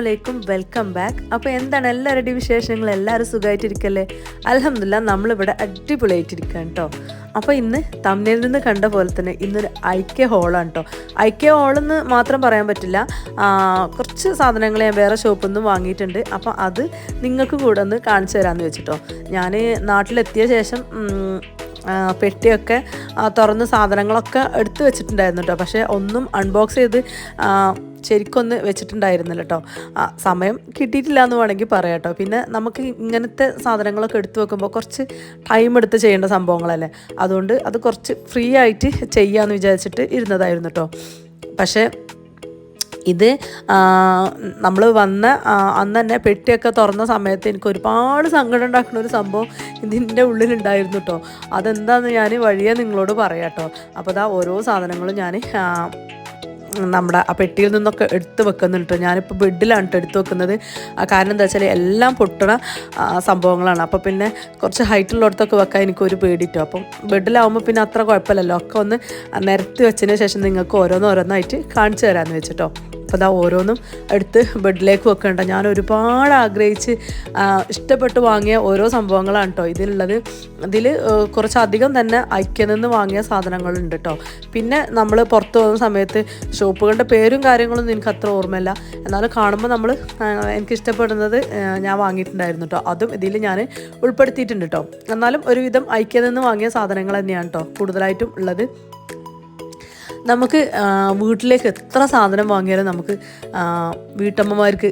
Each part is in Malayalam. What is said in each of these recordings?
അസ്സാം വലൈക്കും വെൽക്കം ബാക്ക് അപ്പോൾ എന്താണ് എല്ലാവരുടെയും വിശേഷങ്ങൾ? എല്ലാവരും സുഖമായിട്ടിരിക്കല്ലേ അലഹമില്ല നമ്മളിവിടെ അടിപൊളിയായിട്ടിരിക്കുകയാണ് കേട്ടോ അപ്പോൾ ഇന്ന് തമ്മിൽ നിന്ന് കണ്ട പോലെ തന്നെ ഇന്നൊരു ഐക്യ ഹോളാണ് കേട്ടോ ഐക്യ ഹോളെന്ന് മാത്രം പറയാൻ പറ്റില്ല. കുറച്ച് സാധനങ്ങൾ ഞാൻ വേറെ ഷോപ്പിൽ നിന്നും വാങ്ങിയിട്ടുണ്ട്. അപ്പോൾ അത് നിങ്ങൾക്ക് കൂടെ ഒന്ന് കാണിച്ചു തരാമെന്ന് വെച്ചിട്ടോ. ഞാൻ നാട്ടിലെത്തിയ ശേഷം പെട്ടിയൊക്കെ തുറന്ന് സാധനങ്ങളൊക്കെ എടുത്തു വെച്ചിട്ടുണ്ടായിരുന്നു കേട്ടോ പക്ഷേ ഒന്നും അൺബോക്സ് ചെയ്ത് ശരിക്കൊന്ന് വെച്ചിട്ടുണ്ടായിരുന്നില്ല കേട്ടോ സമയം കിട്ടിയിട്ടില്ല എന്ന് വേണമെങ്കിൽ പറയാം കേട്ടോ പിന്നെ നമുക്ക് ഇങ്ങനത്തെ സാധനങ്ങളൊക്കെ എടുത്തു വെക്കുമ്പോൾ കുറച്ച് ടൈം എടുത്ത് ചെയ്യേണ്ട സംഭവങ്ങളല്ലേ? അതുകൊണ്ട് അത് കുറച്ച് ഫ്രീ ആയിട്ട് ചെയ്യാമെന്ന് വിചാരിച്ചിട്ട് ഇരുന്നതായിരുന്നു കേട്ടോ പക്ഷേ ഇത് നമ്മൾ വന്ന അന്ന് തന്നെ പെട്ടിയൊക്കെ തുറന്ന സമയത്ത് എനിക്ക് ഒരുപാട് സങ്കടം ഉണ്ടാക്കുന്ന ഒരു സംഭവം ഇതിന്റെ ഉള്ളിലുണ്ടായിരുന്നു കേട്ടോ അതെന്താണെന്ന് ഞാൻ വഴിയെ നിങ്ങളോട് പറയാം കേട്ടോ അപ്പോൾ അതാ ഓരോ സാധനങ്ങളും ഞാൻ നമ്മുടെ ആ പെട്ടിയിൽ നിന്നൊക്കെ എടുത്ത് വെക്കുന്നുണ്ട് ഞാനിപ്പോൾ ബെഡിലാണ് കേട്ടോ എടുത്ത് വെക്കുന്നത്. കാരണം എന്താ വെച്ചാൽ എല്ലാം പൊട്ടണ സംഭവങ്ങളാണ്. അപ്പോൾ പിന്നെ കുറച്ച് ഹൈറ്റുള്ളിടത്തൊക്കെ വെക്കാൻ എനിക്ക് ഒരു പേടിട്ടോ അപ്പം ബെഡിലാവുമ്പോൾ പിന്നെ അത്ര കുഴപ്പമില്ലല്ലോ. ഒക്കെ ഒന്ന് നിരത്തി വെച്ചതിന് ശേഷം നിങ്ങൾക്ക് ഓരോന്നോരോന്നായിട്ട് കാണിച്ചു തരാമെന്ന് വെച്ചിട്ടോ. അപ്പോൾ അതാ ഓരോന്നും എടുത്ത് ബെഡിലേക്ക് വെക്കണ്ട. ഞാൻ ഒരുപാട് ആഗ്രഹിച്ച് ഇഷ്ടപ്പെട്ട് വാങ്ങിയ ഓരോ സംഭവങ്ങളാണ് കേട്ടോ ഇതിലുള്ളത്. ഇതിൽ കുറച്ചധികം തന്നെ ഐക്യം നിന്ന് വാങ്ങിയ സാധനങ്ങളുണ്ട് കേട്ടോ പിന്നെ നമ്മൾ പുറത്ത് പോകുന്ന സമയത്ത് ഷോപ്പുകളുടെ പേരും കാര്യങ്ങളൊന്നും എനിക്ക് അത്ര ഓർമ്മയില്ല. എന്നാലും കാണുമ്പോൾ നമ്മൾ എനിക്ക് ഇഷ്ടപ്പെടുന്നത് ഞാൻ വാങ്ങിയിട്ടുണ്ടായിരുന്നു കേട്ടോ അതും ഇതിൽ ഞാൻ ഉൾപ്പെടുത്തിയിട്ടുണ്ട് കേട്ടോ എന്നാലും ഒരുവിധം ഐക്യം നിന്ന് വാങ്ങിയ സാധനങ്ങൾ തന്നെയാണ് കേട്ടോ കൂടുതലായിട്ടും ഉള്ളത്. നമുക്ക് വീട്ടിലേക്ക് എത്ര സാധനം വാങ്ങിയാലും നമുക്ക് വീട്ടമ്മമാർക്ക്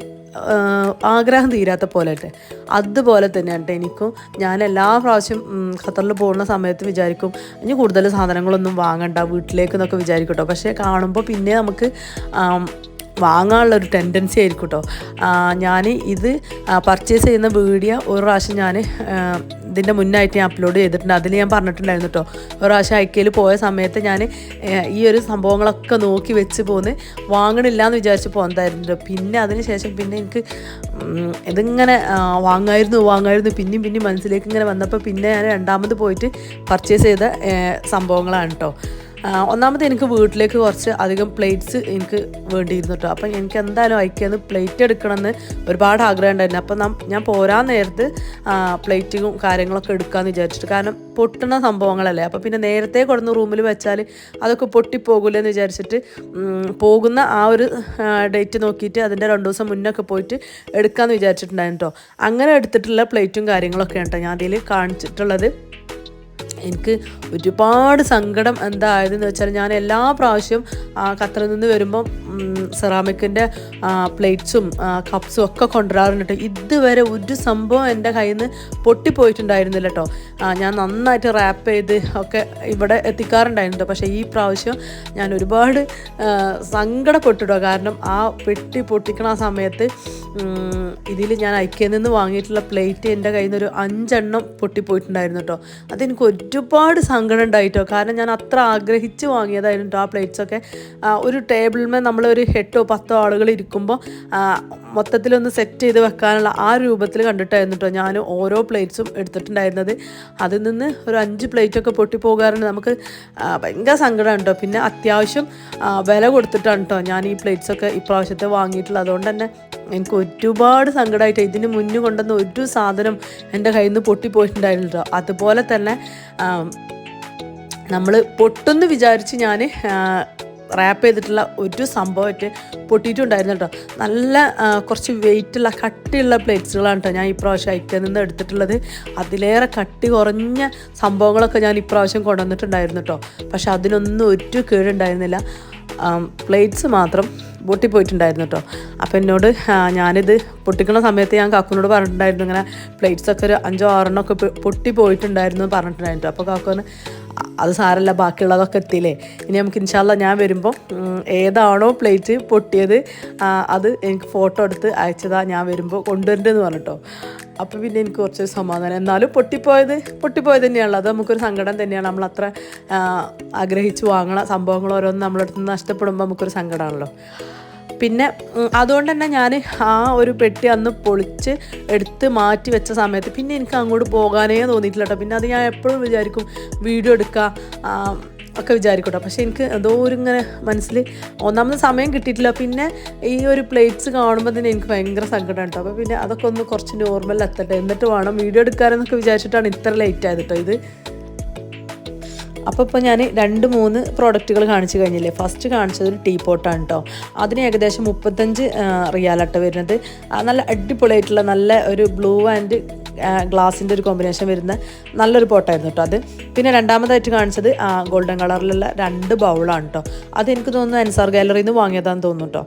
ആഗ്രഹം തീരാത്ത പോലെ അതുപോലെ തന്നെ ട്ടോ എനിക്കും. ഞാൻ എല്ലാ പ്രാവശ്യം ഖത്തറിൽ പോകുന്ന സമയത്ത് വിചാരിക്കും ഇനി കൂടുതൽ സാധനങ്ങളൊന്നും വാങ്ങണ്ട വീട്ടിലേക്ക് എന്നൊക്കെ വിചാരിക്കും കേട്ടോ പക്ഷേ കാണുമ്പോൾ പിന്നെ നമുക്ക് വാങ്ങാനുള്ള ഒരു ടെൻഡൻസി ആയിരിക്കും കേട്ടോ ഞാൻ ഇത് പർച്ചേസ് ചെയ്യുന്ന വീഡിയോ ഒരു പ്രാവശ്യം ഞാൻ ഇതിന്റെ മുന്നായിട്ട് ഞാൻ അപ്ലോഡ് ചെയ്തിട്ടുണ്ട്. അതിൽ ഞാൻ പറഞ്ഞിട്ടുണ്ടായിരുന്നു കേട്ടോ ഒരു പ്രാവശ്യം ഐക്കയിൽ പോയ സമയത്ത് ഞാൻ ഈ ഒരു സംഭവങ്ങളൊക്കെ നോക്കി വെച്ച് പോന്ന് വാങ്ങണില്ല എന്ന് വിചാരിച്ച് പോകുന്നതായിരുന്നു പിന്നെ അതിന് ശേഷം പിന്നെ എനിക്ക് ഇതിങ്ങനെ വാങ്ങായിരുന്നു വാങ്ങായിരുന്നു. പിന്നെയും പിന്നെയും മനസ്സിലേക്ക് ഇങ്ങനെ വന്നപ്പോൾ പിന്നെ ഞാൻ രണ്ടാമത് പോയിട്ട് പർച്ചേസ് ചെയ്ത സംഭവങ്ങളാണ് കേട്ടോ ഒന്നാമത് എനിക്ക് വീട്ടിലേക്ക് കുറച്ച് അധികം പ്ലേറ്റ്സ് എനിക്ക് വേണ്ടിയിരുന്നു കേട്ടോ അപ്പം എനിക്ക് എന്തായാലും അയക്കാന്ന് പ്ലേറ്റ് എടുക്കണമെന്ന് ഒരുപാട് ആഗ്രഹം ഉണ്ടായിരുന്നു. അപ്പം ഞാൻ പോരാൻ നേരത്ത് പ്ലേറ്റും കാര്യങ്ങളൊക്കെ എടുക്കാമെന്ന് വിചാരിച്ചിട്ട്. കാരണം പൊട്ടുന്ന സംഭവങ്ങളല്ലേ? അപ്പോൾ പിന്നെ നേരത്തെ കൊടുന്ന് റൂമിൽ വെച്ചാൽ അതൊക്കെ പൊട്ടിപ്പോകില്ലെന്ന് വിചാരിച്ചിട്ട് പോകുന്ന ആ ഒരു ഡേറ്റ് നോക്കിയിട്ട് അതിന്റെ രണ്ട് ദിവസം മുന്നൊക്കെ പോയിട്ട് എടുക്കാമെന്ന് വിചാരിച്ചിട്ടുണ്ടായിരുന്നു കേട്ടോ അങ്ങനെ എടുത്തിട്ടുള്ള പ്ലേറ്റും കാര്യങ്ങളൊക്കെ കേട്ടോ ഞാൻ അതിൽ കാണിച്ചിട്ടുള്ളത്. എനിക്ക് ഒരുപാട് സങ്കടം എന്തായതെന്ന് വെച്ചാൽ ഞാൻ എല്ലാ പ്രാവശ്യവും ഖത്തറിൽ നിന്ന് വരുമ്പം സെറാമിക്കിന്റെ പ്ലേറ്റ്സും കപ്സും ഒക്കെ കൊണ്ടുവരാറുണ്ട് ഇതുവരെ ഒരു സംഭവം എന്റെ കയ്യിൽ നിന്ന് പൊട്ടിപ്പോയിട്ടുണ്ടായിരുന്നില്ല കേട്ടോ. ഞാൻ നന്നായിട്ട് റാപ്പ് ചെയ്ത് ഒക്കെ ഇവിടെ എത്തിക്കാറുണ്ടായിരുന്നു. പക്ഷേ ഈ പ്രാവശ്യം ഞാൻ ഒരുപാട് സങ്കടപ്പെട്ടിട്ടോ. കാരണം ആ പെട്ടി പൊട്ടിക്കണ സമയത്ത് ഇതിൽ ഞാൻ ഐക്യയിൽ നിന്ന് വാങ്ങിയിട്ടുള്ള പ്ലേറ്റ് എന്റെ കയ്യിൽ നിന്ന് ഒരു അഞ്ചെണ്ണം പൊട്ടിപ്പോയിട്ടുണ്ടായിരുന്നു കേട്ടോ. അതെനിക്ക് ഒരുപാട് സങ്കടം ഉണ്ടായിട്ടോ. കാരണം ഞാൻ അത്ര ആഗ്രഹിച്ച് വാങ്ങിയതായിരുന്നു ആ പ്ലേറ്റ്സൊക്കെ ഒരു ടേബിളിന്മേൽ നമ്മളൊരു എട്ടോ പത്തോ ആളുകൾ ഇരിക്കുമ്പോൾ മൊത്തത്തിലൊന്ന് സെറ്റ് ചെയ്ത് വെക്കാനുള്ള ആ രൂപത്തിൽ കണ്ടിട്ടായിരുന്നു കേട്ടോ ഞാൻ ഓരോ പ്ലേറ്റ്സും എടുത്തിട്ടുണ്ടായിരുന്നത്. അതിൽ നിന്ന് ഒരു അഞ്ച് പ്ലേറ്റൊക്കെ പൊട്ടിപ്പോകാറുണ്ട് നമുക്ക് ഭയങ്കര സങ്കടമാണ് കേട്ടോ പിന്നെ അത്യാവശ്യം വില കൊടുത്തിട്ടാണ് കേട്ടോ ഞാൻ ഈ പ്ലേറ്റ്സൊക്കെ ഇപ്രാവശ്യത്തെ വാങ്ങിയിട്ടുള്ളത്. അതുകൊണ്ട് തന്നെ എനിക്ക് ഒരുപാട് സങ്കടമായിട്ട് ഇതിന് മുന്നേ കൊണ്ടുവന്ന ഒരു സാധനം എന്റെ കയ്യിൽ നിന്ന് പൊട്ടിപ്പോയിട്ടുണ്ടായിരുന്നു അതുപോലെ തന്നെ നമ്മൾ പൊട്ടെന്ന് വിചാരിച്ച് ഞാൻ റാപ്പ് ചെയ്തിട്ടുള്ള ഒരു സംഭവമായിട്ട് പൊട്ടിയിട്ടുണ്ടായിരുന്നു കേട്ടോ. നല്ല കുറച്ച് വെയിറ്റുള്ള കട്ടിയുള്ള പ്ലേറ്റ്സുകളാണ് കേട്ടോ ഞാൻ ഈ പ്രാവശ്യം ഐക്യം നിന്ന് എടുത്തിട്ടുള്ളത്. അതിലേറെ കട്ടി കുറഞ്ഞ സംഭവങ്ങളൊക്കെ ഞാൻ ഇപ്രാവശ്യം കൊണ്ടുവന്നിട്ടുണ്ടായിരുന്നു കേട്ടോ. പക്ഷെ അതിനൊന്നും ഒരു കേടുണ്ടായിരുന്നില്ല. പ്ലേറ്റ്സ് മാത്രം പൊട്ടിപ്പോയിട്ടുണ്ടായിരുന്നു കേട്ടോ. അപ്പോൾ എന്നോട് ഞാനിത് പൊട്ടിക്കുന്ന സമയത്ത് ഞാൻ കാക്കുനോട് പറഞ്ഞിട്ടുണ്ടായിരുന്നു ഇങ്ങനെ പ്ലേറ്റ്സൊക്കെ ഒരു അഞ്ചോ ആറെണ്ണമൊക്കെ പൊട്ടി പോയിട്ടുണ്ടായിരുന്നു പറഞ്ഞിട്ടുണ്ടായിരുന്നു. അപ്പോൾ കാക്കു പറഞ്ഞു "അ- അത് സാരല്ല ബാക്കിയുള്ളതൊക്കെ എത്തിയില്ലേ? ഇനി നമുക്ക് ഇൻഷാല്ല ഞാൻ വരുമ്പോൾ ഏതാണോ പ്ലേറ്റ് പൊട്ടിയത് അത് എനിക്ക് ഫോട്ടോ എടുത്ത് അയച്ചതാ ഞാൻ വരുമ്പോൾ കൊണ്ടുവരേണ്ടതെന്ന് പറഞ്ഞിട്ടോ. അപ്പോൾ പിന്നെ എനിക്ക് കുറച്ച് സമാധാനം. എന്നാലും പൊട്ടിപ്പോയത് പൊട്ടിപ്പോയത് തന്നെയാണല്ലോ. അത് നമുക്കൊരു സങ്കടം തന്നെയാണ്. നമ്മൾ അത്ര ആഗ്രഹിച്ച് വാങ്ങണ സംഭവങ്ങൾ ഓരോന്നും നമ്മളടുത്ത് നഷ്ടപ്പെടുമ്പോൾ നമുക്കൊരു സങ്കടമാണല്ലോ പിന്നെ അതുകൊണ്ട് തന്നെ ഞാൻ ആ ഒരു പെട്ടി അന്ന് പൊളിച്ച് എടുത്ത് മാറ്റി വെച്ച സമയത്ത് പിന്നെ എനിക്ക് അങ്ങോട്ട് പോകാനേ തോന്നിയിട്ടില്ല കേട്ടോ പിന്നെ അത് ഞാൻ എപ്പോഴും വിചാരിക്കും വീഡിയോ എടുക്കുക ഒക്കെ വിചാരിക്കട്ടോ പക്ഷേ എനിക്ക് എന്തോ ഒരു ഇങ്ങനെ മനസ്സിൽ ഒന്നാമത് സമയം കിട്ടിയിട്ടില്ല. പിന്നെ ഈ ഒരു പ്ലേറ്റ്സ് കാണുമ്പോൾ തന്നെ എനിക്ക് ഭയങ്കര സങ്കടം കേട്ടോ അപ്പോൾ പിന്നെ അതൊക്കെ ഒന്ന് കുറച്ച് നോർമൽ എത്തട്ടെ. എന്നിട്ട് വേണം വീഡിയോ എടുക്കാനെന്നൊക്കെ വിചാരിച്ചിട്ടാണ് ഇത്ര ലേറ്റ് ആയത് കേട്ടോ ഇത്. അപ്പോൾ ഇപ്പോൾ ഞാൻ രണ്ട് മൂന്ന് പ്രോഡക്റ്റുകൾ കാണിച്ചു കഴിഞ്ഞില്ലേ? ഫസ്റ്റ് കാണിച്ചത് ഒരു ടീ പോട്ടാണ് കേട്ടോ അതിന് ഏകദേശം മുപ്പത്തഞ്ച് റിയാലട്ട വരുന്നത്. നല്ല അടിപൊളിയായിട്ടുള്ള നല്ല ഒരു ബ്ലൂ ആൻഡ് ഗ്ലാസിന്റെ ഒരു കോമ്പിനേഷൻ വരുന്ന നല്ലൊരു പോട്ടായിരുന്നു കേട്ടോ അത്. പിന്നെ രണ്ടാമതായിട്ട് കാണിച്ചത് ഗോൾഡൻ കളറിലുള്ള രണ്ട് ബൗളാണ് കേട്ടോ അത് എനിക്ക് തോന്നുന്നു അൻസാർ ഗാലറിയിൽ നിന്ന് വാങ്ങിയതാന്ന് തോന്നുന്നു കേട്ടോ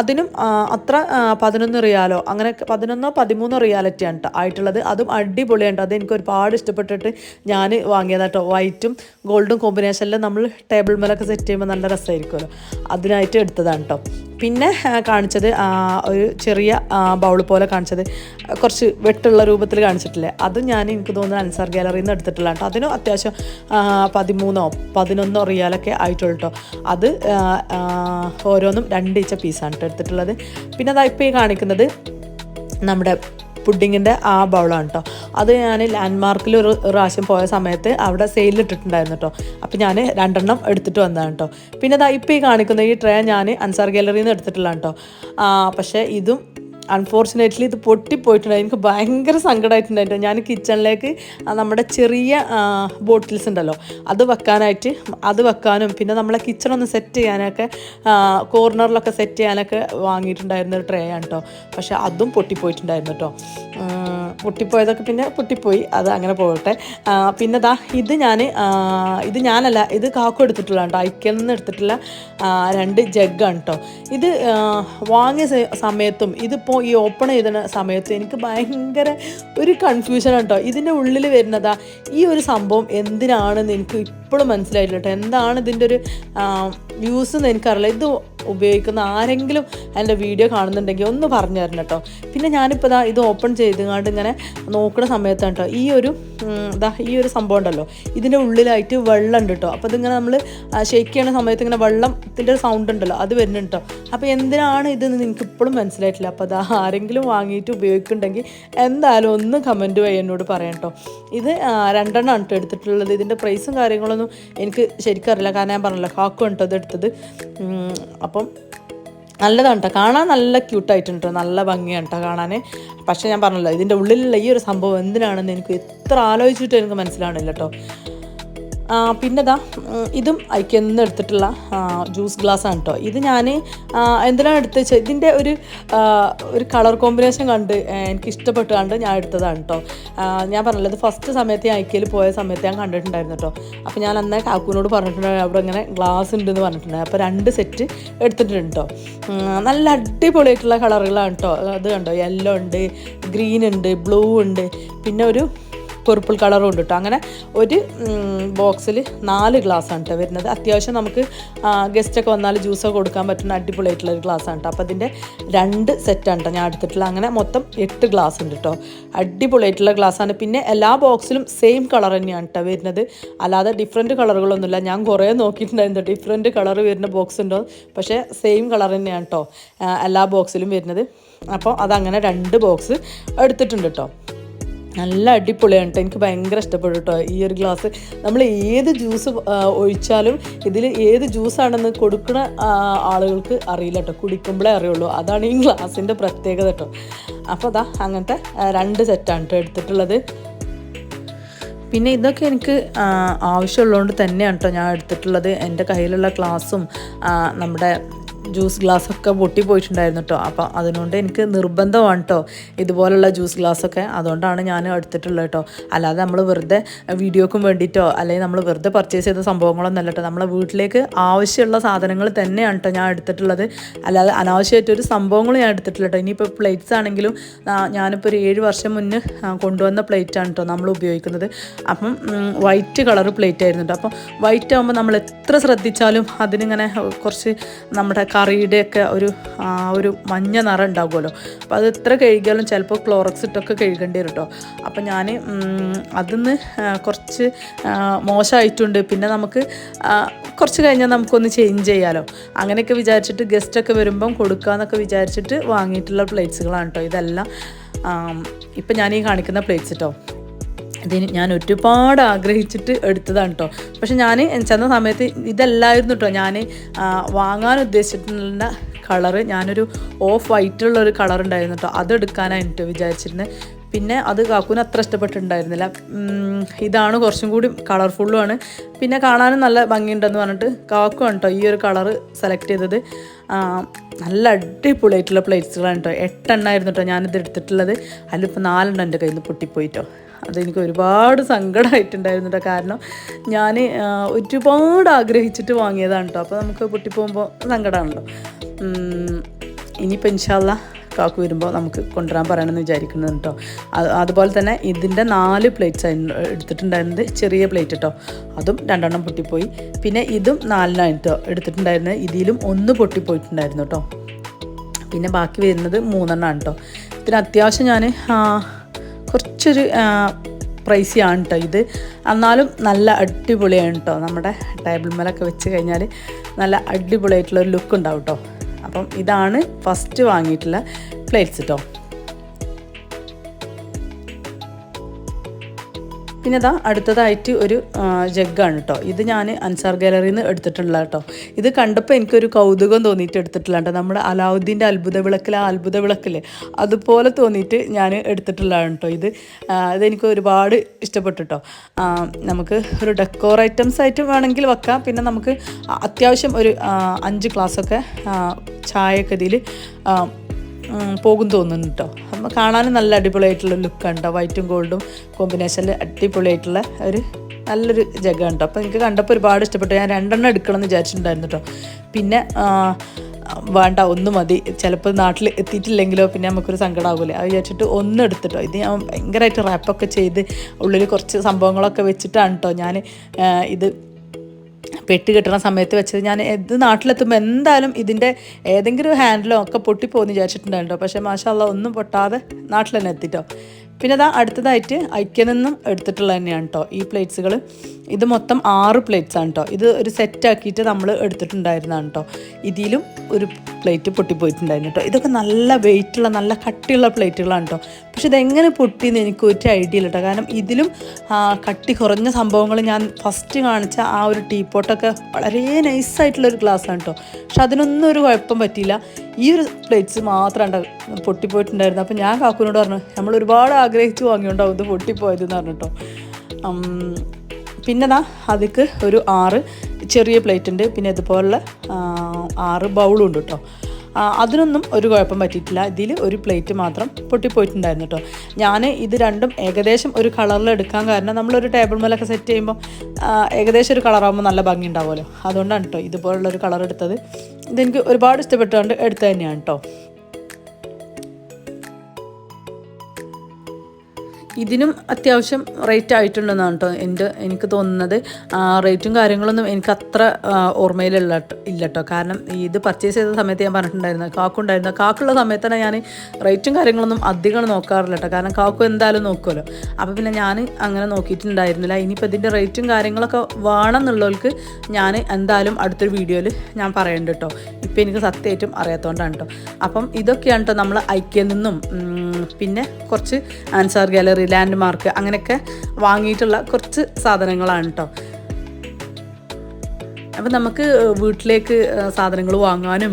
അതിനും അത്ര പതിനൊന്ന് റിയാലോ അങ്ങനെ പതിനൊന്നോ പതിമൂന്നോ റിയാലിറ്റിയാണ് കേട്ടോ ആയിട്ടുള്ളത്. അതും അടിപൊളിയാണ്. അത് എനിക്ക് ഒരുപാട് ഇഷ്ടപ്പെട്ടിട്ട് ഞാൻ വാങ്ങിയതാട്ടോ വൈറ്റും ഗോൾഡും കോമ്പിനേഷനിൽ നമ്മൾ ടേബിൾ മേലൊക്കെ സെറ്റ് ചെയ്യുമ്പോൾ നല്ല രസമായിരിക്കുമല്ലോ അതിനായിട്ട് എടുത്തതാണ് കേട്ടോ പിന്നെ കാണിച്ചത് ഒരു ചെറിയ ബൗൾ പോലെ കാണിച്ചത്. കുറച്ച് വെട്ടുള്ള രൂപത്തിൽ കാണിച്ചിട്ടില്ലേ? അത് ഞാൻ എനിക്ക് തോന്നുന്നത് അൻസാർ ഗാലറിയിൽ നിന്ന് എടുത്തിട്ടുള്ള കേട്ടോ. അതിനും അത്യാവശ്യം പതിമൂന്നോ പതിനൊന്നോ റിയാലൊക്കെ ആയിട്ടുള്ളൂ കേട്ടോ. അത് ഓരോന്നും രണ്ട് ഇച്ച പീസാണ് എടുത്തിട്ടുള്ളത്. പിന്നെ അതാ ഈ കാണിക്കുന്നത് നമ്മുടെ പുഡിങ്ങിന്റെ ആ ബൗളാണ് കേട്ടോ അത് ഞാൻ ലാൻഡ് മാർക്കിൽ ഒരു പ്രാവശ്യം പോയ സമയത്ത് അവിടെ സെയിലിട്ടിട്ടുണ്ടായിരുന്നു കേട്ടോ അപ്പോൾ ഞാൻ രണ്ടെണ്ണം എടുത്തിട്ട് വന്നതാണ് കേട്ടോ പിന്നെ ദാ ഇപ്പോൾ ഈ കാണിക്കുന്ന ഈ ട്രേ ഞാൻ അൻസാർ ഗാലറിയിൽ നിന്ന് എടുത്തിട്ടുള്ളതാണ് കേട്ടോ പക്ഷേ ഇതും അൺഫോർച്ചുനേറ്റ്ലി ഇത് പൊട്ടിപ്പോയിട്ടുണ്ട്. എനിക്ക് ഭയങ്കര സങ്കടമായിട്ടുണ്ടായിരുന്നു ഞാൻ കിച്ചണിലേക്ക് നമ്മുടെ ചെറിയ ബോട്ടിൽസ് ഉണ്ടല്ലോ അത് വെക്കാനായിട്ട് അത് വെക്കാനും പിന്നെ നമ്മളെ കിച്ചൺ ഒന്ന് സെറ്റ് ചെയ്യാനൊക്കെ കോർണറിലൊക്കെ സെറ്റ് ചെയ്യാനൊക്കെ വാങ്ങിയിട്ടുണ്ടായിരുന്ന ഒരു ട്രേ ആണ് കേട്ടോ. പക്ഷെ അതും പൊട്ടിപ്പോയിട്ടുണ്ടായിരുന്നു കേട്ടോ. പൊട്ടിപ്പോയതൊക്കെ പിന്നെ പൊട്ടിപ്പോയി. അത് അങ്ങനെ പോകട്ടെ. പിന്നെ ദാ ഇത് ഞാൻ ഇത് ഞാനല്ല ഇത് കാക്കു എടുത്തിട്ടുള്ള കേട്ടോ ഐക്കിൽ നിന്ന് എടുത്തിട്ടുള്ള രണ്ട് ജഗ്ഗാണ് കേട്ടോ ഇത് വാങ്ങിയ സമയത്തും ഇതിപ്പോൾ ഈ ഓപ്പൺ ചെയ്ത സമയത്തും എനിക്ക് ഭയങ്കര ഒരു കൺഫ്യൂഷൻ കേട്ടോ ഇതിന്റെ ഉള്ളിൽ വരുന്നതാ ഈ ഒരു സംഭവം എന്തിനാണെന്ന് എനിക്ക് ഇപ്പോഴും മനസ്സിലായിട്ടില്ല കേട്ടോ. എന്താണ് ഇതിന്റെ ഒരു യൂസ് എന്ന് എനിക്കറിയില്ല. ഇത് ഉപയോഗിക്കുന്ന ആരെങ്കിലും എന്റെ വീഡിയോ കാണുന്നുണ്ടെങ്കിൽ ഒന്ന് പറഞ്ഞു തരണം കേട്ടോ. പിന്നെ ഞാനിപ്പോൾ ഇതാ ഇത് ഓപ്പൺ ചെയ്തുകൊണ്ട് ഇങ്ങനെ നോക്കുന്ന സമയത്താണ് കേട്ടോ. ഈ ഒരു ഇതാ ഈ ഒരു സംഭവം ഉണ്ടല്ലോ. ഇതിന്റെ ഉള്ളിലായിട്ട് വെള്ളം ഉണ്ട് കേട്ടോ. അപ്പോൾ ഇതിങ്ങനെ നമ്മൾ ഷെയ്ക്ക് ചെയ്യണ സമയത്ത് ഇങ്ങനെ വെള്ളത്തിന്റെ ഒരു സൗണ്ട് ഉണ്ടല്ലോ. അത് വരുന്നുണ്ട് കേട്ടോ. അപ്പോൾ എന്തിനാണ് ഇതെന്ന് നിങ്ങൾക്ക് ഇപ്പോഴും മനസ്സിലായിട്ടില്ല. അപ്പോൾ അത് ആരെങ്കിലും വാങ്ങിയിട്ട് ഉപയോഗിക്കുന്നുണ്ടെങ്കിൽ എന്തായാലും ഒന്ന് കമന്റ് വഴി എന്നോട് പറയാം കേട്ടോ. ഇത് രണ്ടെണ്ണം കേട്ടോ എടുത്തിട്ടുള്ളത്. ഇതിന്റെ പ്രൈസും കാര്യങ്ങളൊന്നും എനിക്ക് ശരിക്കും അറിയില്ല. കാരണം ഞാൻ പറഞ്ഞല്ലോ കാക്കു കേട്ടോ അതെടുത്തത് അപ്പം നല്ലതാണ് കേട്ടോ കാണാൻ നല്ല ക്യൂട്ടായിട്ടുണ്ട് നല്ല ഭംഗിയാണ് കേട്ടോ കാണാൻ പക്ഷേ ഞാൻ പറഞ്ഞല്ലോ ഇതിന്റെ ഉള്ളിലുള്ള ഈ ഒരു സംഭവം എന്തിനാണെന്ന് എനിക്ക് എത്ര ആലോചിച്ചിട്ട് എനിക്ക് മനസ്സിലാവണില്ല കേട്ടോ ആ, പിന്നെ ദാ നിന്ന് ഇതും എടുത്തിട്ടുള്ള ജ്യൂസ് ഗ്ലാസ് ആണ് കേട്ടോ ഇത് ഞാൻ എന്തിനാണ് എടുത്ത് വെച്ചാൽ ഇതിന്റെ ഒരു ഒരു കളർ കോമ്പിനേഷൻ കണ്ട് എനിക്ക് ഇഷ്ടപ്പെട്ട് കണ്ട് ഞാൻ എടുത്തതാണ് കേട്ടോ ഞാൻ പറഞ്ഞല്ലോ ഇത് ഫസ്റ്റ് സമയത്ത് ഞാൻ ഐക്യയിൽ പോയ സമയത്ത് ഞാൻ കണ്ടിട്ടുണ്ടായിരുന്നു കേട്ടോ അപ്പോൾ ഞാൻ അന്നേ കാക്കുവിനോട് പറഞ്ഞിട്ടുണ്ടായിരുന്നു അവിടെ ഇങ്ങനെ ഗ്ലാസ് ഉണ്ടെന്ന് പറഞ്ഞിട്ടുണ്ടായിരുന്നു. അപ്പോൾ രണ്ട് സെറ്റ് എടുത്തിട്ടുണ്ട് കേട്ടോ നല്ല അടിപൊളിയായിട്ടുള്ള കളറുകളാണ് കേട്ടോ അത് കണ്ടോ യെല്ലോ ഉണ്ട് ഗ്രീൻ ഉണ്ട് ബ്ലൂ ഉണ്ട്. പിന്നെ ഒരു പർപ്പിൾ കളറും ഉണ്ട് കേട്ടോ അങ്ങനെ ഒരു ബോക്സിൽ നാല് ഗ്ലാസ് ആണ് കേട്ടോ വരുന്നത്. അത്യാവശ്യം നമുക്ക് ഗസ്റ്റൊക്കെ വന്നാൽ ജ്യൂസൊക്കെ കൊടുക്കാൻ പറ്റുന്ന അടിപൊളിയായിട്ടുള്ള ഒരു ഗ്ലാസ് ആണ് കേട്ടോ അപ്പോൾ അതിന്റെ രണ്ട് സെറ്റാണ് കേട്ടോ ഞാൻ എടുത്തിട്ടുള്ള. അങ്ങനെ മൊത്തം എട്ട് ഗ്ലാസ് ഉണ്ട് കേട്ടോ അടിപൊളിയായിട്ടുള്ള ഗ്ലാസ് ആണ്. പിന്നെ എല്ലാ ബോക്സിലും സെയിം കളർ തന്നെയാണ് കേട്ടോ വരുന്നത്. അല്ലാതെ ഡിഫറെന്റ് കളറുകളൊന്നുമില്ല ഞാൻ കുറേ നോക്കിയിട്ടുണ്ടായിരുന്നു. ഡിഫറെന്റ് കളർ വരുന്ന ബോക്സ് ഉണ്ടോ? പക്ഷേ സെയിം കളർ തന്നെയാണ് കേട്ടോ എല്ലാ ബോക്സിലും വരുന്നത്. അപ്പോൾ അതങ്ങനെ രണ്ട് ബോക്സ് എടുത്തിട്ടുണ്ട് കേട്ടോ നല്ല അടിപൊളിയാണ് കേട്ടോ എനിക്ക് ഭയങ്കര ഇഷ്ടപ്പെടും കേട്ടോ ഈ ഒരു ഗ്ലാസ്. നമ്മൾ ഏത് ജ്യൂസ് ഒഴിച്ചാലും ഇതിൽ ഏത് ജ്യൂസാണെന്ന് കൊടുക്കുന്ന ആളുകൾക്ക് അറിയില്ല കേട്ടോ കുടിക്കുമ്പോഴേ അറിയുള്ളൂ. അതാണ് ഈ ഗ്ലാസിന്റെ പ്രത്യേകത കേട്ടോ അപ്പോൾ അതാ അങ്ങനത്തെ രണ്ട് സെറ്റാണ് കേട്ടോ എടുത്തിട്ടുള്ളത്. പിന്നെ ഇതൊക്കെ എനിക്ക് ആവശ്യമുള്ളതുകൊണ്ട് തന്നെയാണ് കേട്ടോ ഞാൻ എടുത്തിട്ടുള്ളത്. എന്റെ കയ്യിലുള്ള ഗ്ലാസും ആ, നമ്മുടെ ജ്യൂസ് ഗ്ലാസ്സൊക്കെ പൊട്ടിപ്പോയിട്ടുണ്ടായിരുന്നു കേട്ടോ അപ്പം അതിനുകൊണ്ട് എനിക്ക് നിർബന്ധമാണ് കേട്ടോ ഇതുപോലുള്ള ജ്യൂസ് ഗ്ലാസ്സൊക്കെ. അതുകൊണ്ടാണ് ഞാൻ എടുത്തിട്ടുള്ളത് കേട്ടോ അല്ലാതെ നമ്മൾ വെറുതെ വീഡിയോക്കും വേണ്ടിയിട്ടോ അല്ലെങ്കിൽ നമ്മൾ വെറുതെ പർച്ചേസ് ചെയ്ത സംഭവങ്ങളൊന്നും അല്ല കേട്ടോ നമ്മളെ വീട്ടിലേക്ക് ആവശ്യമുള്ള സാധനങ്ങൾ തന്നെയാണ് കേട്ടോ ഞാൻ എടുത്തിട്ടുള്ളത്. അല്ലാതെ അനാവശ്യമായിട്ടൊരു സംഭവങ്ങൾ ഞാൻ എടുത്തിട്ടില്ല കേട്ടോ ഇനിയിപ്പോൾ പ്ലേറ്റ്സ് ആണെങ്കിലും ഞാനിപ്പോൾ ഒരു ഏഴ് വർഷം മുന്നേ കൊണ്ടുവന്ന പ്ലേറ്റാണ് കേട്ടോ നമ്മൾ ഉപയോഗിക്കുന്നത്. അപ്പം വൈറ്റ് കളർ പ്ലേറ്റ് ആയിരുന്നു കേട്ടോ അപ്പം വൈറ്റ് ആകുമ്പോൾ നമ്മൾ എത്ര ശ്രദ്ധിച്ചാലും അതിനിങ്ങനെ കുറച്ച് നമ്മുടെ കറിയുടെയൊക്കെ ഒരു ഒരു മഞ്ഞ നിറം ഉണ്ടാകുമല്ലോ. അപ്പോൾ അത് എത്ര കഴുകിയാലും ചിലപ്പോൾ ക്ലോറക്സ് ഇട്ടൊക്കെ കഴുകേണ്ടി വരും കേട്ടോ അപ്പം ഞാൻ അതിന്ന് കുറച്ച് മോശമായിട്ടുണ്ട്. പിന്നെ നമുക്ക് കുറച്ച് കഴിഞ്ഞാൽ നമുക്കൊന്ന് ചേഞ്ച് ചെയ്യാമല്ലോ അങ്ങനെയൊക്കെ വിചാരിച്ചിട്ട് ഗസ്റ്റൊക്കെ വരുമ്പം കൊടുക്കാമെന്നൊക്കെ വിചാരിച്ചിട്ട് വാങ്ങിയിട്ടുള്ള പ്ലേറ്റ്സുകളാണ് കേട്ടോ ഇതെല്ലാം ഇപ്പം ഞാൻ ഈ കാണിക്കുന്ന പ്ലേറ്റ്സ് കേട്ടോ ഇതിന് ഞാൻ ഒരുപാട് ആഗ്രഹിച്ചിട്ട് എടുത്തതാണ് കേട്ടോ പക്ഷെ ഞാൻ ചെന്ന സമയത്ത് ഇതല്ലായിരുന്നു കേട്ടോ ഞാൻ വാങ്ങാൻ ഉദ്ദേശിച്ചിട്ടുള്ള കളറ് ഞാനൊരു ഓഫ് വൈറ്റുള്ള ഒരു കളർ ഉണ്ടായിരുന്നു കേട്ടോ അത് എടുക്കാനാണ് കേട്ടോ വിചാരിച്ചിരുന്നത് പിന്നെ അത് കാക്കൂന് അത്ര ഇഷ്ടപ്പെട്ടിട്ടുണ്ടായിരുന്നില്ല. ഇതാണ് കുറച്ചും കൂടി കളർഫുള്ളുമാണ് പിന്നെ കാണാനും നല്ല ഭംഗിയുണ്ടെന്ന് പറഞ്ഞിട്ട് കാക്കുവാണ് കേട്ടോ ഈ ഒരു കളറ് സെലക്ട് ചെയ്തത്. നല്ല അടിപൊളിയായിട്ടുള്ള പ്ലേറ്റ്സുകളാണ് കേട്ടോ എട്ടെണ്ണമായിരുന്നു കേട്ടോ ഞാനിത് എടുത്തിട്ടുള്ളത്. അതിലിപ്പോൾ നാലെണ്ണം എന്റെ കയ്യിൽ നിന്ന് പൊട്ടിപ്പോയിട്ടോ അതെനിക്ക് ഒരുപാട് സങ്കടമായിട്ടുണ്ടായിരുന്നു കേട്ടോ കാരണം ഞാൻ ഒരുപാട് ആഗ്രഹിച്ചിട്ട് വാങ്ങിയതാണ് കേട്ടോ അപ്പോൾ നമുക്ക് പൊട്ടിപ്പോകുമ്പോൾ സങ്കടമാണല്ലോ ഇനിയിപ്പോൾ ഇൻഷാല്ല കാക്കു വരുമ്പോൾ നമുക്ക് കൊണ്ടുവരാൻ പറയണമെന്ന് വിചാരിക്കുന്നത് കേട്ടോ അതുപോലെ തന്നെ ഇതിന്റെ നാല് പ്ലേറ്റ്സ് എടുത്തിട്ടുണ്ടായിരുന്നത് ചെറിയ പ്ലേറ്റ് കേട്ടോ അതും രണ്ടെണ്ണം പൊട്ടിപ്പോയി. പിന്നെ ഇതും നാലിനായിട്ടോ എടുത്തിട്ടുണ്ടായിരുന്നത്. ഇതിലും ഒന്ന് പൊട്ടിപ്പോയിട്ടുണ്ടായിരുന്നു കേട്ടോ പിന്നെ ബാക്കി വരുന്നത് മൂന്നെണ്ണമാണ് കേട്ടോ ഇതിന് അത്യാവശ്യം ഞാൻ കുറച്ചൊരു പ്രൈസിയാണ് കേട്ടോ ഇത്. എന്നാലും നല്ല അടിപൊളിയാണ് കേട്ടോ നമ്മുടെ ടേബിൾ മേലൊക്കെ വെച്ച് കഴിഞ്ഞാൽ നല്ല അടിപൊളിയായിട്ടുള്ള ഒരു ലുക്ക് ഉണ്ടാവും കേട്ടോ അപ്പം ഇതാണ് ഫസ്റ്റ് വാങ്ങിയിട്ടുള്ള പ്ലേറ്റ്സ് കേട്ടോ പിന്നെ ഇതാ അടുത്തതായിട്ട് ഒരു ജഗ്ഗാണ് കേട്ടോ ഇത് ഞാൻ അൻസാർ ഗാലറിയിൽ നിന്ന് എടുത്തിട്ടുള്ള കേട്ടോ ഇത് കണ്ടപ്പോൾ എനിക്കൊരു കൗതുകം തോന്നിയിട്ട് എടുത്തിട്ടുള്ള കേട്ടോ നമ്മുടെ അലാവുദ്ദീന്റെ അത്ഭുത വിളക്കിൽ ആ അത്ഭുത വിളക്കില്ലേ അതുപോലെ തോന്നിയിട്ട് ഞാൻ എടുത്തിട്ടുള്ളതാണ് കേട്ടോ ഇത്. അതെനിക്ക് ഒരുപാട് ഇഷ്ടപ്പെട്ടു കേട്ടോ നമുക്ക് ഒരു ഡെക്കോർ ഐറ്റംസ് ആയിട്ട് വേണമെങ്കിൽ വെക്കാം. പിന്നെ നമുക്ക് അത്യാവശ്യം ഒരു അഞ്ച് ഗ്ലാസ്സൊക്കെ ചായക്കതിയിൽ പോകും തോന്നുന്നു കേട്ടോ അപ്പം കാണാനും നല്ല അടിപൊളിയായിട്ടുള്ള ലുക്കാണ് കേട്ടോ വൈറ്റും ഗോൾഡും കോമ്പിനേഷനിൽ അടിപൊളിയായിട്ടുള്ള ഒരു നല്ലൊരു ജഗ കേട്ടോ അപ്പോൾ എനിക്ക് കണ്ടപ്പോൾ ഒരുപാട് ഇഷ്ടപ്പെട്ടു. ഞാൻ രണ്ടെണ്ണം എടുക്കണം എന്ന് വിചാരിച്ചിട്ടുണ്ടായിരുന്നു കേട്ടോ പിന്നെ വേണ്ട ഒന്ന് മതി. ചിലപ്പോൾ നാട്ടിൽ എത്തിയിട്ടില്ലെങ്കിലോ പിന്നെ നമുക്കൊരു സങ്കടമാകില്ലേ അത് വിചാരിച്ചിട്ട് ഒന്ന് എടുത്തിട്ടോ. ഇത് ഞാൻ ഭയങ്കരമായിട്ട് റാപ്പൊക്കെ ചെയ്ത് ഉള്ളിൽ കുറച്ച് സംഭവങ്ങളൊക്കെ വെച്ചിട്ടാണ് കേട്ടോ ഞാൻ ഇത് പെട്ട് കെട്ടണ സമയത്ത് വെച്ചത് ഞാൻ എന്ത് നാട്ടിലെത്തുമ്പോൾ എന്തായാലും ഇതിന്റെ ഏതെങ്കിലും ഒരു ഹാൻഡിലോ ഒക്കെ പൊട്ടിപ്പോകുമെന്ന് വിചാരിച്ചിട്ടുണ്ടായിരുന്നു. പക്ഷേ മാഷാല്ല ഒന്നും പൊട്ടാതെ നാട്ടിൽ തന്നെ എത്തിട്ടോ. പിന്നെ അതാ അടുത്തതായിട്ട് ഐക്യ നിന്നും എടുത്തിട്ടുള്ള തന്നെയാണ് കേട്ടോ ഈ പ്ലേറ്റ്സുകൾ ഇത് മൊത്തം ആറ് പ്ലേറ്റ്സ് ആണ് കേട്ടോ ഇത് ഒരു സെറ്റ് ആക്കിയിട്ട് നമ്മൾ എടുത്തിട്ടുണ്ടായിരുന്നതാണ് കേട്ടോ ഇതിലും ഒരു പ്ലേറ്റ് പൊട്ടിപ്പോയിട്ടുണ്ടായിരുന്നു കേട്ടോ ഇതൊക്കെ നല്ല വെയിറ്റുള്ള നല്ല കട്ടിയുള്ള പ്ലേറ്റുകളാണ് കേട്ടോ പക്ഷെ ഇതെങ്ങനെ പൊട്ടിയെന്ന് എനിക്ക് ഒരു ഐഡിയ ഇല്ല കേട്ടോ. കാരണം ഇതിലും കട്ടി കുറഞ്ഞ സംഭവങ്ങൾ ഞാൻ ഫസ്റ്റ് കാണിച്ച ആ ഒരു ടീ ടീപ്പോട്ടൊക്കെ വളരെ നൈസായിട്ടുള്ളൊരു ഗ്ലാസ്സാണ് കേട്ടോ. പക്ഷെ അതിനൊന്നും ഒരു കുഴപ്പം പറ്റിയില്ല. ഈ ഒരു പ്ലേറ്റ്സ് മാത്രമാണ് പൊട്ടിപ്പോയിട്ടുണ്ടായിരുന്നു. അപ്പോൾ ഞാൻ കാക്കുവിനോട് പറഞ്ഞു നമ്മൾ ഒരുപാട് ആഗ്രഹിച്ചു വാങ്ങിയോണ്ടാവും ഇത് പൊട്ടിപ്പോയതെന്ന് പറഞ്ഞു പറഞ്ഞിട്ടോ പിന്നെന്നാ അതിക്ക് ഒരു ആറ് ചെറിയ പ്ലേറ്റ് ഉണ്ട്. പിന്നെ ഇതുപോലുള്ള ആറ് ബൗളും ഉണ്ട് കേട്ടോ. അതിനൊന്നും ഒരു കുഴപ്പം പറ്റിയിട്ടില്ല. ഇതിൽ ഒരു പ്ലേറ്റ് മാത്രം പൊട്ടിപ്പോയിട്ടുണ്ടായിരുന്നു കേട്ടോ ഞാൻ ഇത് രണ്ടും ഏകദേശം ഒരു കളറിൽ എടുക്കാൻ കാരണം നമ്മളൊരു ടേബിൾ മേലൊക്കെ സെറ്റ് ചെയ്യുമ്പോൾ ഏകദേശം ഒരു കളറാകുമ്പോൾ നല്ല ഭംഗി ഉണ്ടാവുമല്ലോ അതുകൊണ്ടാണ് കേട്ടോ ഇതുപോലുള്ള ഒരു കളർ എടുത്തത്. ഇതെനിക്ക് ഒരുപാട് ഇഷ്ടപ്പെട്ടുകൊണ്ട് എടുത്തത് തന്നെയാണ് കേട്ടോ ഇതിനും അത്യാവശ്യം റേറ്റ് ആയിട്ടുണ്ടെന്നാണ് കേട്ടോ എന്റെ എനിക്ക് തോന്നുന്നത്. റേറ്റും കാര്യങ്ങളൊന്നും എനിക്ക് അത്ര ഓർമ്മയിലുള്ള ഇല്ല കേട്ടോ കാരണം ഇത് പർച്ചേസ് ചെയ്ത സമയത്ത് ഞാൻ പറഞ്ഞിട്ടുണ്ടായിരുന്നു കാക്കുണ്ടായിരുന്നു കാക്കുള്ള സമയത്താണ് ഞാൻ റേറ്റും കാര്യങ്ങളൊന്നും അധികം നോക്കാറില്ല കേട്ടോ കാരണം കാക്കു എന്തായാലും നോക്കുമല്ലോ അപ്പോൾ പിന്നെ ഞാൻ അങ്ങനെ നോക്കിയിട്ടുണ്ടായിരുന്നില്ല. ഇനിയിപ്പോൾ ഇതിന്റെ റേറ്റും കാര്യങ്ങളൊക്കെ വേണമെന്നുള്ളവർക്ക് ഞാൻ എന്തായാലും അടുത്തൊരു വീഡിയോയിൽ ഞാൻ പറയുന്നുണ്ട് കേട്ടോ ഇപ്പം എനിക്ക് സത്യമായിട്ടും അറിയാത്തതുകൊണ്ടാണ് കേട്ടോ അപ്പം ഇതൊക്കെയാണ് കേട്ടോ നമ്മൾ ഐക്യം നിന്നും പിന്നെ കുറച്ച് ആൻസാർ ഗാലറി ലാൻഡ് മാർക്ക് അങ്ങനെയൊക്കെ വാങ്ങിയിട്ടുള്ള കുറച്ച് സാധനങ്ങളാണ് കേട്ടോ അപ്പം നമുക്ക് വീട്ടിലേക്ക് സാധനങ്ങൾ വാങ്ങാനും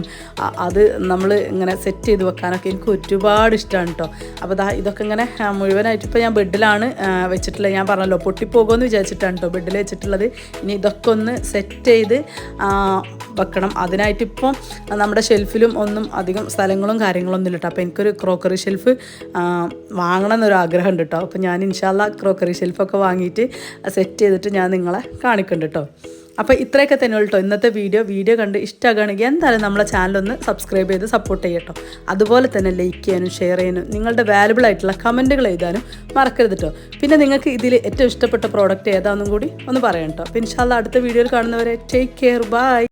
അത് നമ്മൾ ഇങ്ങനെ സെറ്റ് ചെയ്ത് വെക്കാനൊക്കെ എനിക്ക് ഒരുപാട് ഇഷ്ടമാണ് കേട്ടോ അപ്പോൾ ദാ ഇതൊക്കെ ഇങ്ങനെ മുഴുവനായിട്ട് ഇപ്പോൾ ഞാൻ ബെഡിലാണ് വെച്ചിട്ടുള്ളത്. ഞാൻ പറഞ്ഞല്ലോ പൊട്ടിപ്പോകുമെന്ന് വിചാരിച്ചിട്ടാണ് കേട്ടോ ബെഡിൽ വെച്ചിട്ടുള്ളത്. ഇനി ഇതൊക്കെ ഒന്ന് സെറ്റ് ചെയ്ത് വെക്കണം. അതിനായിട്ട് ഇപ്പം നമ്മുടെ ഷെൽഫിലും ഒന്നും അധികം സ്ഥലങ്ങളും കാര്യങ്ങളൊന്നും ഇല്ല കേട്ടോ അപ്പോൾ എനിക്കൊരു ക്രോക്കറി ഷെൽഫ് വാങ്ങണം എന്നൊരു ആഗ്രഹം ഉണ്ട് കേട്ടോ അപ്പോൾ ഞാൻ ഇൻഷാല്ല ക്രോക്കറി ഷെൽഫൊക്കെ വാങ്ങിയിട്ട് സെറ്റ് ചെയ്തിട്ട് ഞാൻ നിങ്ങളെ കാണിക്കുന്നുണ്ട് കേട്ടോ അപ്പോൾ ഇത്രയൊക്കെ തന്നെ കേട്ടോ ഇന്നത്തെ വീഡിയോ. വീഡിയോ കണ്ട് ഇഷ്ടമാകുകയാണെങ്കിൽ എന്തായാലും നമ്മളെ ചാനലൊന്ന് സബ്സ്ക്രൈബ് ചെയ്ത് സപ്പോർട്ട് ചെയ്യട്ടോ അതുപോലെ തന്നെ ലൈക്ക് ചെയ്യാനും ഷെയർ ചെയ്യാനും നിങ്ങളുടെ വാലുബിൾ ആയിട്ടുള്ള കമന്റുകൾ എഴുതാനും മറക്കരുത് കേട്ടോ പിന്നെ നിങ്ങൾക്ക് ഇതിൽ ഏറ്റവും ഇഷ്ടപ്പെട്ട പ്രോഡക്റ്റ് ഏതാണെന്നും കൂടി ഒന്ന് പറയാം കേട്ടോ അപ്പോൾ ഇൻഷാല്ല അടുത്ത വീഡിയോയിൽ കാണുന്നവരെ ടേക്ക് കെയർ ബൈ